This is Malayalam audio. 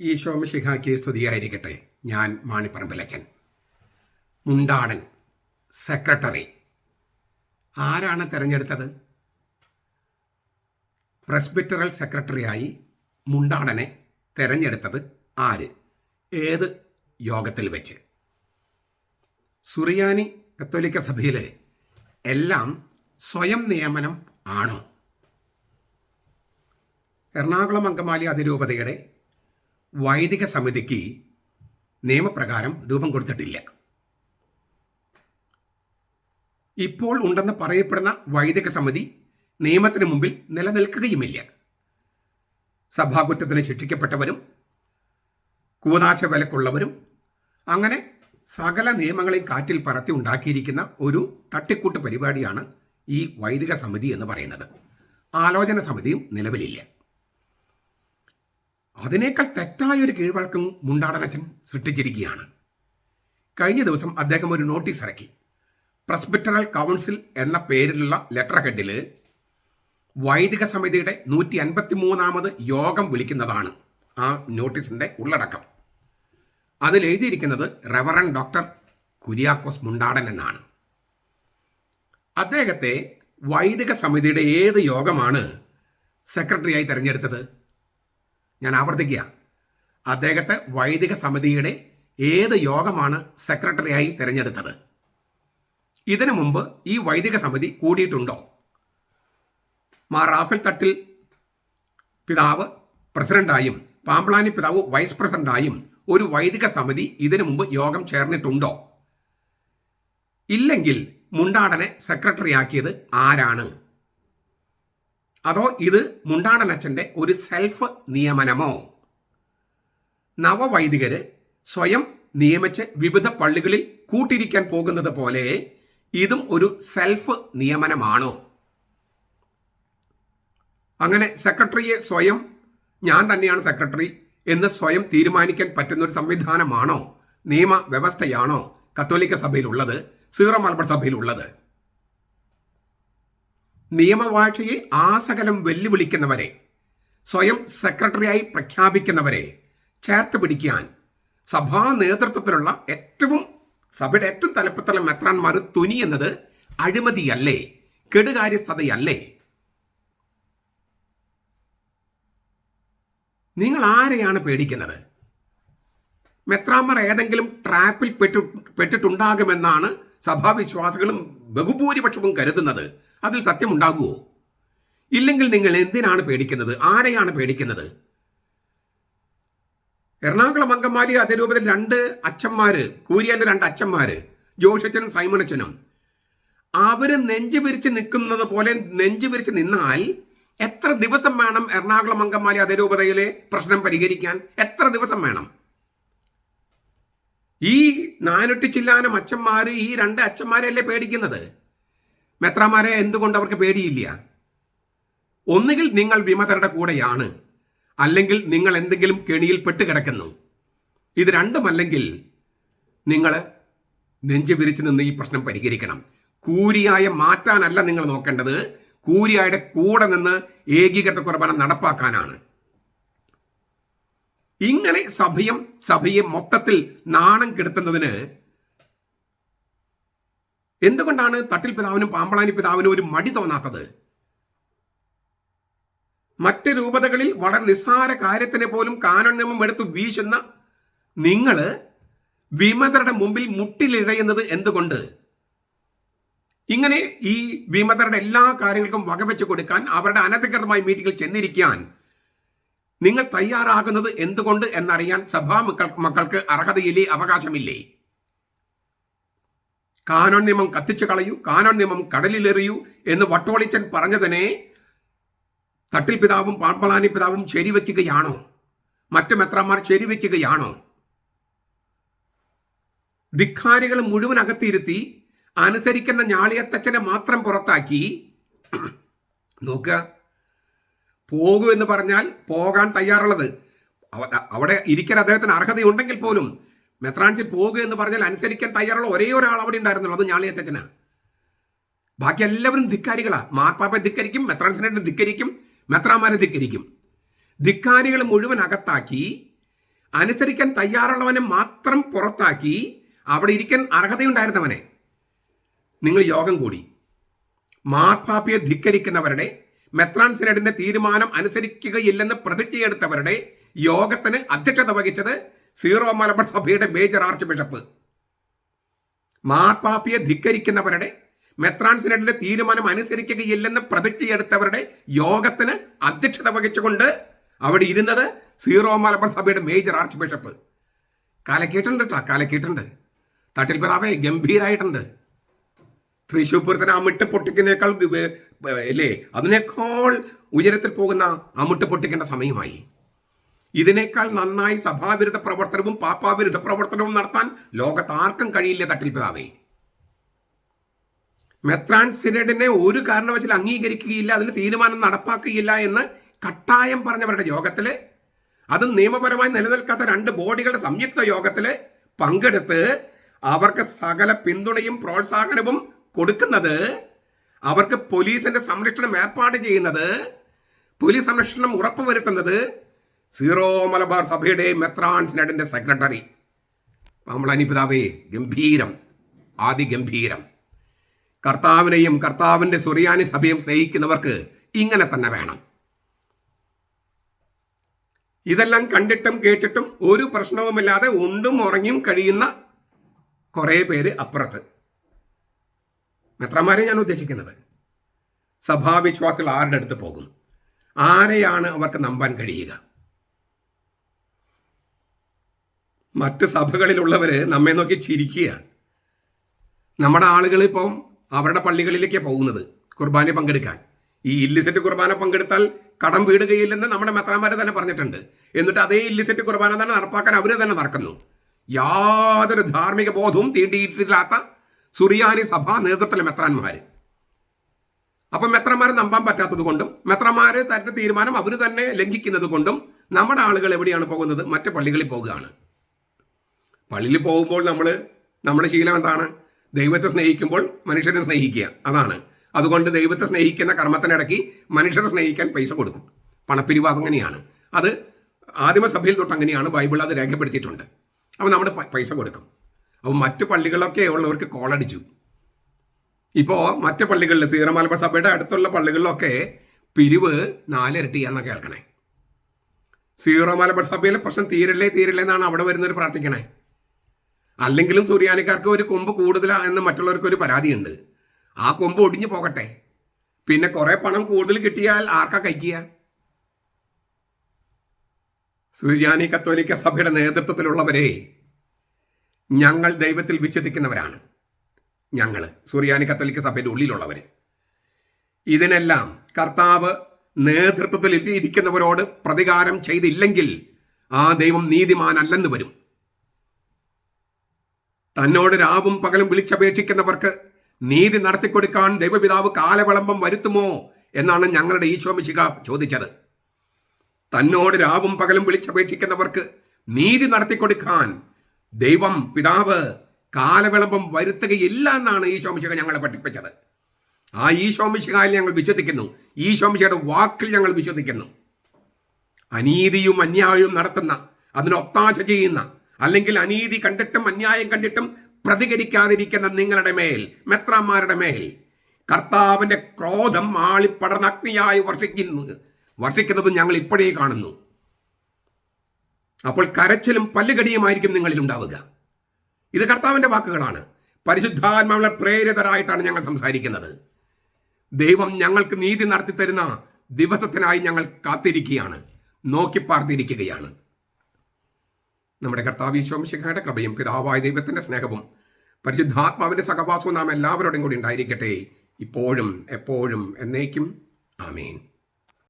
ഈശോമിഷിഹാക്കി സ്തുതിയായിരിക്കട്ടെ. ഞാൻ മാണിപ്പറമ്പിലച്ചൻ. മുണ്ടാടൻ സെക്രട്ടറി. ആരാണ് തിരഞ്ഞെടുത്തത്? പ്രസ്ബിറ്ററൽ സെക്രട്ടറിയായി മുണ്ടാടനെ തിരഞ്ഞെടുത്തത് ആര്? ഏത് യോഗത്തിൽ വെച്ച്? സുറിയാനി കത്തോലിക്ക സഭയിലെ എല്ലാം സ്വയം നിയമനം ആണോ? എറണാകുളം അങ്കമാലി അതിരൂപതയുടെ വൈദിക സമിതിക്ക് നിയമപ്രകാരം രൂപം കൊടുത്തിട്ടില്ല. ഇപ്പോൾ ഉണ്ടെന്ന് പറയപ്പെടുന്ന വൈദിക സമിതി നിയമത്തിന് മുമ്പിൽ നിലനിൽക്കുകയുമില്ല. സഭാകുറ്റത്തിന് ശിക്ഷിക്കപ്പെട്ടവരും കൂതാശ വിലക്കുള്ളവരും അങ്ങനെ സകല നിയമങ്ങളെയും കാറ്റിൽ പറത്തി ഉണ്ടാക്കിയിരിക്കുന്ന ഒരു തട്ടിക്കൂട്ട് പരിപാടിയാണ് ഈ വൈദിക സമിതി എന്ന് പറയുന്നത്. ആലോചന സമിതിയും നിലവിലില്ല. അതിനേക്കാൾ തെറ്റായ ഒരു കീഴ്വഴക്കം മുണ്ടാടനച്ചൻ സൃഷ്ടിച്ചിരിക്കുകയാണ്. കഴിഞ്ഞ ദിവസം അദ്ദേഹം ഒരു നോട്ടീസ് ഇറക്കി. പ്രസ്ബിറ്ററൽ കൗൺസിൽ എന്ന പേരിലുള്ള ലെറ്റർ ഹെഡിൽ വൈദിക സമിതിയുടെ നൂറ്റി അൻപത്തി മൂന്നാമത് യോഗം വിളിക്കുന്നതാണ് ആ നോട്ടീസിന്റെ ഉള്ളടക്കം. അതിൽ എഴുതിയിരിക്കുന്നത് റെവറൻ ഡോക്ടർ കുര്യാക്കോസ് മുണ്ടാടൻ എന്നാണ്. അദ്ദേഹത്തെ വൈദിക സമിതിയുടെ ഏത് യോഗമാണ് സെക്രട്ടറിയായി തിരഞ്ഞെടുത്തത്? ഞാൻ ആവർത്തിക്കുക. അദ്ദേഹത്തെ വൈദിക സമിതിയുടെ ഏത് യോഗമാണ് സെക്രട്ടറിയായി തിരഞ്ഞെടുത്തത്? ഇതിനു മുമ്പ് ഈ വൈദിക സമിതി കൂടിയിട്ടുണ്ടോ? മാ റാഫേൽ തട്ടിൽ പിതാവ് പ്രസിഡന്റായും പാമ്പ്ലാനി പിതാവ് വൈസ് പ്രസിഡന്റായും ഒരു വൈദിക സമിതി ഇതിനു മുമ്പ് യോഗം ചേർന്നിട്ടുണ്ടോ? ഇല്ലെങ്കിൽ മുണ്ടാടനെ സെക്രട്ടറിയാക്കിയത് ആരാണ്? അതോ ഇത് മുണ്ടാടനച്ഛന്റെ ഒരു സെൽഫ് നിയമനമോ? നവവൈദികര് സ്വയം നിയമിച്ച് വിവിധ പള്ളികളിൽ കൂട്ടിരിക്കാൻ പോകുന്നത് പോലെ ഇതും ഒരു സെൽഫ് നിയമനമാണോ? അങ്ങനെ സെക്രട്ടറിയെ സ്വയം ഞാൻ തന്നെയാണ് സെക്രട്ടറി എന്ന് സ്വയം തീരുമാനിക്കാൻ പറ്റുന്ന ഒരു സംവിധാനമാണോ? നിയമ വ്യവസ്ഥയാണോ കത്തോലിക്ക സഭയിലുള്ളത് സീറോ മലബാർ സഭയിലുള്ളത്? നിയമവാഴ്ചയെ ആസകലം വെല്ലുവിളിക്കുന്നവരെ സ്വയം സെക്രട്ടറിയായി പ്രഖ്യാപിക്കുന്നവരെ ചേർത്ത് പിടിക്കാൻ സഭാ നേതൃത്വത്തിലുള്ള ഏറ്റവും സഭയുടെ ഏറ്റവും തലപ്പത്തുള്ള മെത്രാന്മാർ തുനിയുന്നത് അഴിമതിയല്ലേ കെടുകാര്യസ്ഥതയല്ലേ? നിങ്ങൾ ആരെയാണ് പേടിക്കുന്നത്? മെത്രാന്മാർ ഏതെങ്കിലും ട്രാപ്പിൽ പെട്ടു പെട്ടിട്ടുണ്ടാകുമെന്നാണ് സഭാവിശ്വാസികളും ബഹുഭൂരിപക്ഷവും കരുതുന്നത്. അതിൽ സത്യമുണ്ടാകുമോ ഇല്ലെങ്കിൽ നിങ്ങൾ എന്തിനാണ് പേടിക്കുന്നത്? ആരെയാണ് പേടിക്കുന്നത്? എറണാകുളം അങ്കമാലി അതിരൂപത്തിൽ രണ്ട് അച്ഛന്മാര് കൂരിയാന്റെ രണ്ട് അച്ഛന്മാര് ജോഷച്ചനും സൈമണച്ചനും. അവർ നെഞ്ചു വിരിച്ച് നിൽക്കുന്നത് പോലെ നെഞ്ചു വിരിച്ച് നിന്നാൽ എത്ര ദിവസം വേണം എറണാകുളം അങ്കമാലി അതിരൂപതയിലെ പ്രശ്നം പരിഹരിക്കാൻ? എത്ര ദിവസം വേണം? ഈ നാനൂറ്റി ചില്ലാനം അച്ഛന്മാര് ഈ രണ്ട് അച്ഛന്മാരെയല്ലേ പേടിക്കുന്നത്? മെത്രാമാരെ എന്തുകൊണ്ട് അവർക്ക് പേടിയില്ല? ഒന്നുകിൽ നിങ്ങൾ വിമതരുടെ കൂടെയാണ് അല്ലെങ്കിൽ നിങ്ങൾ എന്തെങ്കിലും കെണിയിൽ പെട്ട് കിടക്കുന്നു. ഇത് രണ്ടുമല്ലെങ്കിൽ നിങ്ങൾ നെഞ്ചു വിരിച്ചു നിന്ന് ഈ പ്രശ്നം പരിഹരിക്കണം. കൂരിയായ മാറ്റാനല്ല നിങ്ങൾ നോക്കേണ്ടത്. കൂരിയായുടെ കൂടെ നിന്ന് ഏകീകൃത കുർബാന നടപ്പാക്കാനാണ്. ഇങ്ങനെ സഭയും സഭയെ മൊത്തത്തിൽ നാണം കെടുത്തുന്നതിന് എന്തുകൊണ്ടാണ് തട്ടിൽ പിതാവിനും പാമ്പളാനി പിതാവിനും ഒരു മടി തോന്നാത്തത്? മറ്റ് രൂപതകളിൽ വളരെ നിസ്സാര കാര്യത്തിനെ പോലും കാനൺ നിയമം എടുത്ത് വീശുന്ന നിങ്ങൾ വിമതരുടെ മുമ്പിൽ മുട്ടിലിഴയുന്നത് എന്തുകൊണ്ട്? ഇങ്ങനെ ഈ വിമതരുടെ എല്ലാ കാര്യങ്ങൾക്കും വകവെച്ച് കൊടുക്കാൻ അവരുടെ അനധികൃതമായ മീറ്റിംഗിൽ ചെന്നിരിക്കാൻ നിങ്ങൾ തയ്യാറാകുന്നത് എന്തുകൊണ്ട് എന്നറിയാൻ സഭാ മക്കൾ മക്കൾക്ക് അർഹതയില്ലേ അവകാശമില്ലേ? കാനോൻ നിയമം കത്തിച്ചു കളയൂ കാനോൻ നിയമം കടലിലെറിയൂ എന്ന് വട്ടോളിച്ചൻ പറഞ്ഞതിനെ തട്ടിൽ പിതാവും പാമ്പളാനി പിതാവും ശരിവെക്കുകയാണോ? മറ്റു മെത്രന്മാർ ശരിവെക്കുകയാണോ? ധിഖാരികൾ മുഴുവൻ അകത്തിരുത്തി അനുസരിക്കുന്ന ഞാളിയത്തച്ഛനെ മാത്രം പുറത്താക്കി. നോക്കുക. പോകൂ എന്ന് പറഞ്ഞാൽ പോകാൻ തയ്യാറുള്ളത്. അവിടെ ഇരിക്കാൻ അദ്ദേഹത്തിന് അർഹതയുണ്ടെങ്കിൽ പോലും മെത്രാൻസിൽ പോകുക എന്ന് പറഞ്ഞാൽ അനുസരിക്കാൻ തയ്യാറുള്ള ഒരേ ഒരാൾ അവിടെ ഉണ്ടായിരുന്നുള്ളൂ. അത് ഞാളിയത്തച്ഛനാ ബാക്കി എല്ലാവരും ധിക്കാരികളാ. മാർപ്പാപ്പ ധിക്കരിക്കും മെത്രാൻസിനെ ധിക്കരിക്കും മെത്രാമാരെ ധിക്കരിക്കും. ധിക്കാരികൾ മുഴുവൻ അകത്താക്കി അനുസരിക്കാൻ തയ്യാറുള്ളവനെ മാത്രം പുറത്താക്കി അവിടെ ഇരിക്കാൻ അർഹതയുണ്ടായിരുന്നവനെ. നിങ്ങൾ യോഗം കൂടി. മാർപ്പാപ്പയെ ധിക്കരിക്കുന്നവരുടെ മെത്രാൻ തീരുമാനം അനുസരിക്കുകയില്ലെന്ന് പ്രതിജ്ഞയെടുത്തവരുടെ യോഗത്തിന് അധ്യക്ഷത വഹിച്ചത് സീറോ മലബാർ സഭയുടെ മേജർ ആർച്ച് ബിഷപ്പ്. മാർപ്പാപ്പിയെ ധിക്കരിക്കുന്നവരുടെ മെത്രാൻ തീരുമാനം അനുസരിക്കുകയില്ലെന്ന് പ്രതിജ്ഞയെടുത്തവരുടെ യോഗത്തിന് അധ്യക്ഷത വഹിച്ചുകൊണ്ട് അവിടെ ഇരുന്നത് സീറോ മലബാർ സഭയുടെ മേജർ ആർച്ച് ബിഷപ്പ്. കാലക്കേട്ടുണ്ട് കേട്ടോ തട്ടിൽ പിതാവേ ഗംഭീരായിട്ടുണ്ട്. തൃശ്ശൂർ പൂരത്തിന് അമിട്ട് പൊട്ടിക്കുന്നേക്കാൾ അല്ലേ? അതിനേക്കാൾ ഉയരത്തിൽ പോകുന്ന അമിട്ട് പൊട്ടിക്കേണ്ട സമയമായി. ഇതിനേക്കാൾ നന്നായി സഭാവിരുദ്ധ പ്രവർത്തനവും പാപ്പാവിരുദ്ധ പ്രവർത്തനവും നടത്താൻ ലോകത്ത് ആർക്കും കഴിയില്ല തട്ടിൽ പിതാവേ. മെത്രാൻ സിനഡിനെ ഒരു കാരണവശാൽ അംഗീകരിക്കുകയില്ല അതിന് തീരുമാനം നടപ്പാക്കുകയില്ല എന്ന് കട്ടായം പറഞ്ഞവരുടെ യോഗത്തിൽ അത് നിയമപരമായി നിലനിൽക്കാത്ത രണ്ട് ബോഡികളുടെ സംയുക്ത യോഗത്തിൽ പങ്കെടുത്ത് അവർക്ക് സകല പിന്തുണയും പ്രോത്സാഹനവും കൊടുക്കുന്നത് അവർക്ക് പോലീസിന്റെ സംരക്ഷണം ഏർപ്പാട് ചെയ്യുന്നത് പോലീസ് സംരക്ഷണം ഉറപ്പുവരുത്തുന്നത് സീറോ മലബാർ സഭയുടെ മെത്രാൻ സിനഡിന്റെ സെക്രട്ടറി നമ്മൾ അനുപിതാവേ ഗംഭീരം ആദിഗംഭീരം കർത്താവിനെയും കർത്താവിന്റെ സുറിയാനി സഭയും സ്നേഹിക്കുന്നവർക്ക് ഇങ്ങനെ തന്നെ വേണം. ഇതെല്ലാം കണ്ടിട്ടും കേട്ടിട്ടും ഒരു പ്രശ്നവുമില്ലാതെ ഉണ്ടും ഉറങ്ങിയും കഴിയുന്ന കുറേ പേര് അപ്പുറത്ത്. മെത്രമാരെ ഞാൻ ഉദ്ദേശിക്കുന്നത് സഭാവിശ്വാസികൾ ആരുടെ അടുത്ത് പോകും? ആരെയാണ് അവർക്ക് നമ്പാൻ കഴിയുക? മറ്റ് സഭകളിലുള്ളവര് നമ്മെ നോക്കി ചിരിക്കുകയാണ്. നമ്മുടെ ആളുകൾ ഇപ്പം അവരുടെ പള്ളികളിലേക്കാണ് പോകുന്നത് കുർബാന പങ്കെടുക്കാൻ. ഈ ഇല്ലിസെറ്റ് കുർബാന പങ്കെടുത്താൽ കടം വീടുകയില്ലെന്ന് നമ്മുടെ മെത്രാന്മാരെ തന്നെ പറഞ്ഞിട്ടുണ്ട്. എന്നിട്ട് അതേ ഇല്ലിസെറ്റ് കുർബാന തന്നെ നടപ്പാക്കാൻ അവർ തന്നെ നടക്കുന്നു. യാതൊരു ധാർമ്മിക ബോധവും തീണ്ടിയിട്ടില്ലാത്ത സുറിയാനി സഭ നേതൃത്വത്തിലെ മെത്രാന്മാര്. അപ്പൊ മെത്രന്മാരെ നമ്പാൻ പറ്റാത്തത് കൊണ്ടും മെത്രന്മാരെ തന്റെ തീരുമാനം അവർ തന്നെ ലംഘിക്കുന്നത് കൊണ്ടും നമ്മുടെ ആളുകൾ എവിടെയാണ് പോകുന്നത്? മറ്റു പള്ളികളിൽ പോകുകയാണ്. പള്ളിയിൽ പോകുമ്പോൾ നമ്മൾ നമ്മുടെ ശീലം എന്താണ്? ദൈവത്തെ സ്നേഹിക്കുമ്പോൾ മനുഷ്യരെ സ്നേഹിക്കുക. അതാണ്. അതുകൊണ്ട് ദൈവത്തെ സ്നേഹിക്കുന്ന കർമ്മത്തിനിടയ്ക്ക് മനുഷ്യരെ സ്നേഹിക്കാൻ പൈസ കൊടുക്കും. പണപ്പിരിവ് അങ്ങനെയാണ്. അത് ആദിമസഭയിൽ തൊട്ട് അങ്ങനെയാണ് ബൈബിൾ അത് രേഖപ്പെടുത്തിയിട്ടുണ്ട്. അപ്പോൾ നമ്മൾ പൈസ കൊടുക്കും. അപ്പോൾ മറ്റു പള്ളികളൊക്കെ ഉള്ളവർക്ക് കോളടിച്ചു ഇപ്പോൾ മറ്റു പള്ളികളിൽ സീറമലബ സഭയുടെ അടുത്തുള്ള പള്ളികളിലൊക്കെ പിരിവ് നാലിരട്ടിയാണെന്ന് കേൾക്കണേ. സീറോ മലബാർ സഭയിലെ പ്രശ്നം തീരല്ലേ തീരല്ലേ എന്നാണ് അവിടെ വരുന്നവർ പ്രാർത്ഥിക്കണേ. അല്ലെങ്കിലും സൂര്യാനിക്കാർക്ക് ഒരു കൊമ്പ് കൂടുതലാ എന്ന് മറ്റുള്ളവർക്ക് ഒരു പരാതിയുണ്ട്. ആ കൊമ്പ് ഒടിഞ്ഞു പോകട്ടെ. പിന്നെ കുറെ പണം കൂടുതൽ കിട്ടിയാൽ ആർക്കാ കഴിക്കുക സൂര്യാനി കത്തോലിക്ക സഭയുടെ നേതൃത്വത്തിലുള്ളവരെ ഞങ്ങൾ ദൈവത്തിൽ വിശ്വസിക്കുന്നവരാണ്. ഞങ്ങൾ സൂര്യാനി കത്തോലിക്ക സഭയുടെ ഉള്ളിലുള്ളവർ ഇതിനെല്ലാം കർത്താവ് നേതൃത്വത്തിൽ ഇരിക്കുന്നവരോട് പ്രതികാരം ചെയ്തില്ലെങ്കിൽ ആ ദൈവം നീതിമാനല്ലെന്ന് വരും. തന്നോട് രാവും പകലും വിളിച്ചപേക്ഷിക്കുന്നവർക്ക് നീതി നടത്തിക്കൊടുക്കാൻ ദൈവപിതാവ് കാലവിളംബം വരുത്തുമോ എന്നാണ് ഞങ്ങളുടെ ഈശോമിശിക ചോദിച്ചത്. തന്നോട് രാവും പകലും വിളിച്ചപേക്ഷിക്കുന്നവർക്ക് നീതി നടത്തിക്കൊടുക്കാൻ ദൈവം പിതാവ് കാലവിളംബം വരുത്തുകയില്ല എന്നാണ് ഈശോമിശിക ഞങ്ങളെ പഠിപ്പിച്ചത്. ആ ഈശോമിശികായിൽ ഞങ്ങൾ വിശ്വസിക്കുന്നു. ഈശോമിശിയുടെ വാക്കിൽ ഞങ്ങൾ വിശ്വസിക്കുന്നു. അനീതിയും അന്യായവും നടത്തുന്ന അതിനൊത്താശ ചെയ്യുന്ന അല്ലെങ്കിൽ അനീതി കണ്ടിട്ടും അന്യായം കണ്ടിട്ടും പ്രതികരിക്കാതിരിക്കുന്ന നിങ്ങളുടെ മേൽ മെത്രാന്മാരുടെ മേൽ. കർത്താവിന്റെ ക്രോധം ആളിപ്പടർന്ന അഗ്നിയായി വർഷിക്കുന്നു. വർഷിക്കുന്നത് ഞങ്ങൾ ഇപ്പോഴേ കാണുന്നു. അപ്പോൾ കരച്ചിലും പല്ലുകടിയുമായിരിക്കും നിങ്ങളിൽ ഉണ്ടാവുക. ഇത് കർത്താവിന്റെ വാക്കുകളാണ്. പരിശുദ്ധാത്മാവിലെ പ്രേരിതരായിട്ടാണ് ഞങ്ങൾ സംസാരിക്കുന്നത്. ദൈവം ഞങ്ങൾക്ക് നീതി നടത്തി തരുന്ന ദിവസത്തിനായി ഞങ്ങൾ കാത്തിരിക്കുകയാണ്. നോക്കി പാർത്തിരിക്കുകയാണ്. നമ്മുടെ കർത്താവ് ഈശോമിശിഖയുടെ കൃപയും പിതാവായ ദൈവത്തിന്റെ സ്നേഹവും പരിശുദ്ധാത്മാവിന്റെ സഹവാസവും നാം എല്ലാവരോടും കൂടി ഉണ്ടായിരിക്കട്ടെ. ഇപ്പോഴും എപ്പോഴും എന്നേക്കും. ആമേൻ.